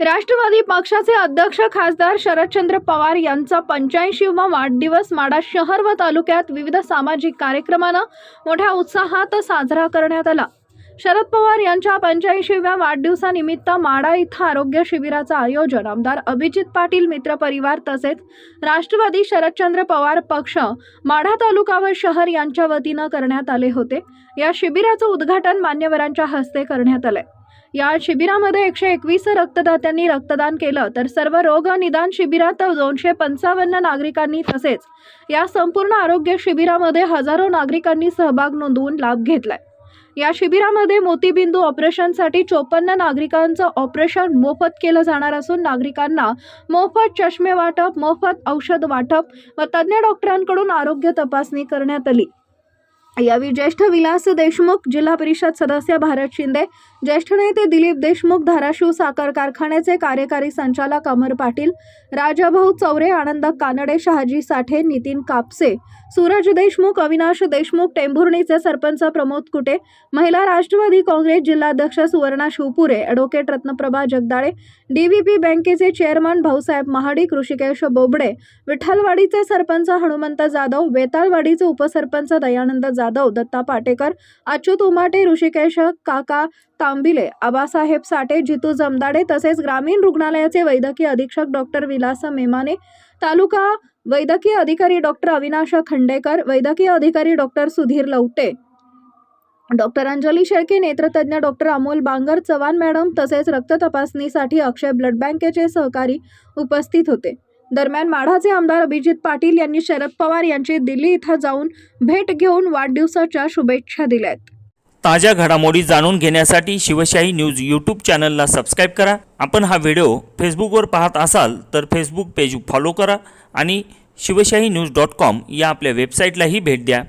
राष्ट्रवादी पक्षाचे अध्यक्ष खासदार शरदचंद्र पवार यांचा पंच्याऐंशीवा वाढदिवस माडा शहर व तालुक्यात विविध सामाजिक कार्यक्रमानं मोठ्या उत्साहात साजरा करण्यात आला. शरद पवार यांच्या पंच्याऐंशीव्या वाढदिवसानिमित्त माडा इथं आरोग्य शिबिराचं आयोजन. आमदार अभिजित पाटील मित्र परिवार तसेच राष्ट्रवादी शरदचंद्र पवार पक्ष माढा तालुका व शहर यांच्या वतीनं करण्यात आले होते. या शिबिराचं उद्घाटन मान्यवरांच्या हस्ते करण्यात आलंय. या शिबिरामध्ये एकशे एकवीस रक्तदात्यांनी रक्तदान केलं. तर सर्व रोग निदान शिबिरात दोनशे पंचावन्न नागरिकांनी तसेच या संपूर्ण आरोग्य शिबिरामध्ये हजारो नागरिकांनी सहभाग नोंदवून लाभ घेतलाय. या शिबिरामध्ये मोतीबिंदू ऑपरेशनसाठी चोपन्न नागरिकांचं ऑपरेशन मोफत केलं जाणार असून नागरिकांना मोफत चष्मे वाटप मोफत औषध वाटप व तज्ज्ञ डॉक्टरांकडून आरोग्य तपासणी करण्यात आली. यावेळी ज्येष्ठ विलास देशमुख जिल्हा परिषद सदस्य भारत शिंदे ज्येष्ठ नेते दिलीप देशमुख धाराशिव साखर कारखान्याचे कार्यकारी संचालक अमर पाटील राजाभाऊ चौरे आनंद कानडे शहाजी साठे नितीन कापसे सूरज देशमुख अविनाश देशमुख टेंभुर्णीचे सरपंच प्रमोद कुटे महिला राष्ट्रवादी काँग्रेस जिल्हाध्यक्ष सुवर्णा शिवपुरे ॲडव्होकेट रत्नप्रभा जगदाळे डीव्हीपी बँकेचे चेअरमन भाऊसाहेब महाडिक ऋषिकेश बोबडे विठ्ठलवाडीचे सरपंच हनुमंत जाधव वेताळवाडीचे उपसरपंच दयानंद जाधव दत्ता पाटेकर अच्युत उमाटे ऋषिकेश काका तांबिले आबासाहेब साठे जितू जमदाडे तसेच ग्रामीण रुग्णालयाचे वैद्यकीय अधीक्षक डॉक्टर विलास मेमाने तालुका वैद्यकीय अधिकारी डॉक्टर अविनाश खंडेकर वैद्यकीय अधिकारी डॉक्टर सुधीर लवटे डॉक्टर अंजली शेळके नेत्रतज्ञ डॉक्टर अमोल बांगर चव्हाण मॅडम तसेच रक्त तपासणीसाठी अक्षय ब्लड बँकेचे सहकारी उपस्थित होते. दरम्यान माढाचे आमदार अभिजित पाटील यांनी शरद पवार यांची दिल्ली इथं जाऊन भेट घेऊन वाढदिवसाच्या शुभेच्छा दिल्यात. ताज्या घडामोडी जाणून घेण्यासाठी शिवशाही न्यूज यूट्यूब चॅनलला सबस्क्राईब करा. आपण हा व्हिडिओ फेसबुकवर पाहत असाल तर फेसबुक पेज फॉलो करा आणि शिवशाही न्यूज डॉट कॉम या आपल्या वेबसाईटलाही भेट द्या.